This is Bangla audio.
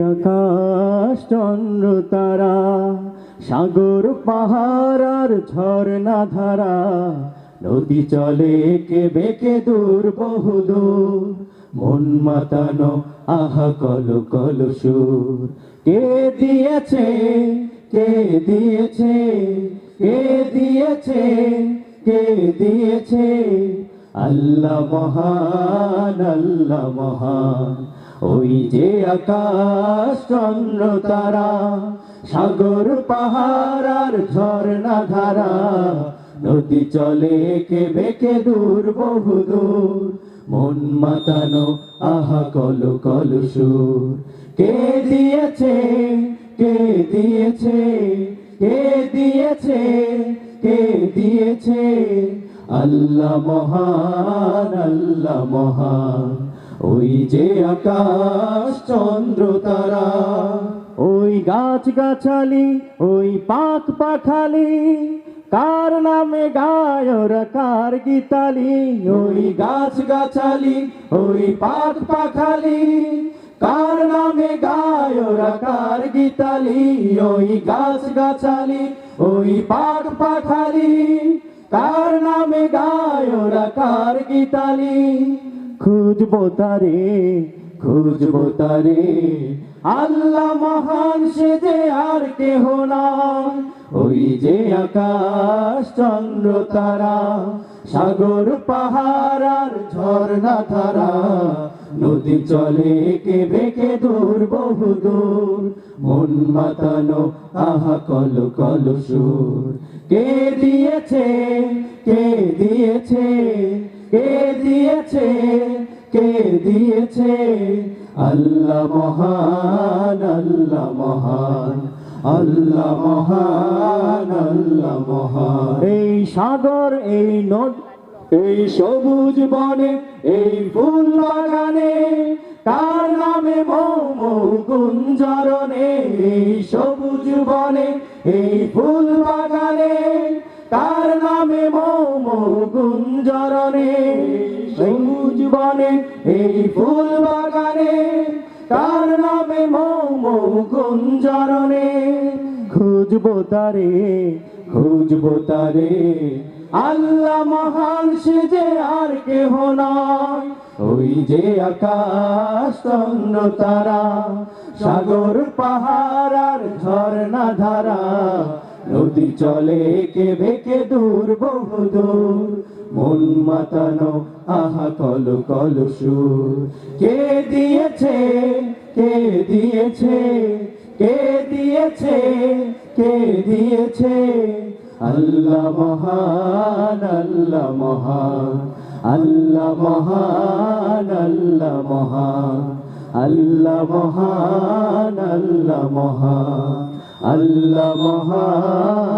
আকাশ চন্দ্র তারা, সাগর পাহাড় ঝর্ণা ধারা, নদী চলে কে বেকে দূর বহুদূর মন মাতানো, আহা কল কল সুর। কে দিয়েছে কে দিয়েছে কে দিয়েছে কে দিয়েছে? আল্লাহ মহান আল্লাহ মহান। ওই যে আকাশ, চন্দ্র, তারা, সাগর, পাহাড় ঝর্ণা ধারা, নদী চলে কে বেকে দূর, বহু দূর, মন মাতানো, আহা, কল কল সুর। কে দিয়েছে কে দিয়েছে কে দিয়েছে কে দিয়েছে? আল্লাহ মহান আল্লাহ মহান। ওই যে আকাশ চন্দ্র তারা, ওই গাছ গাছালি ওই পাখ পাখালি, কার নামে গায়রা, কার গীতালি, ওই গাছ গাছালি ওই পাখ পাখালি, কার নামে গায়রা, কার গীতালি, ওই গাছ গাছালি ওই পাখ পাখালি, কার নামে গায়রা, কার গীতালি। খুঁজবো তারে খুঁজবো তারে। আল্লাহ মহান, সে যে আর কেহ নয় ওই যে আকাশ, চন্দ্র, তারা। সাগর, পাহাড় আর ঝর্ণা, ধারা। নদী চলে কে বেকে দূর, বহু দূর। মন মাতানো, আহা, কল কল, সুর। কে দিয়েছে কে দিয়েছে, কে দিয়েছে। আল্লাহ মহান আল্লাহ মহান আল্লাহ মহান আল্লাহ মহান। এই সাগর এই নদ এই সবুজ বনে এই ফুল বাগানে তার নামে মৌ গুঞ্জরণে এই সবুজ বনে এই ফুল বাগানে তার নামে মৌ গুঞ্জরণে বনে এই ফুল বাগানে তার নামে মৌ গুঞ্জরণে খুঁজবো তারে খুঁজবো তারে। আল্লাহ মহান, সে যে আর কেহ নয়। ওই যে আকাশ চন্দ্র তারা, সাগর পাহাড় আর ঝর্ণা ধারা। নদী চলে কে বেকে দূর বহু দূর মন মাতানো, আহা, কল কল, সুর। কে দিয়েছে কে দিয়েছে কে দিয়েছে কে দিয়েছে? আল্লাহ মহান আল্লাহ মহান আল্লাহ মহান আল্লাহ মহান আল্লাহ মহান আল্লাহ মহান আল্লাহ মহান।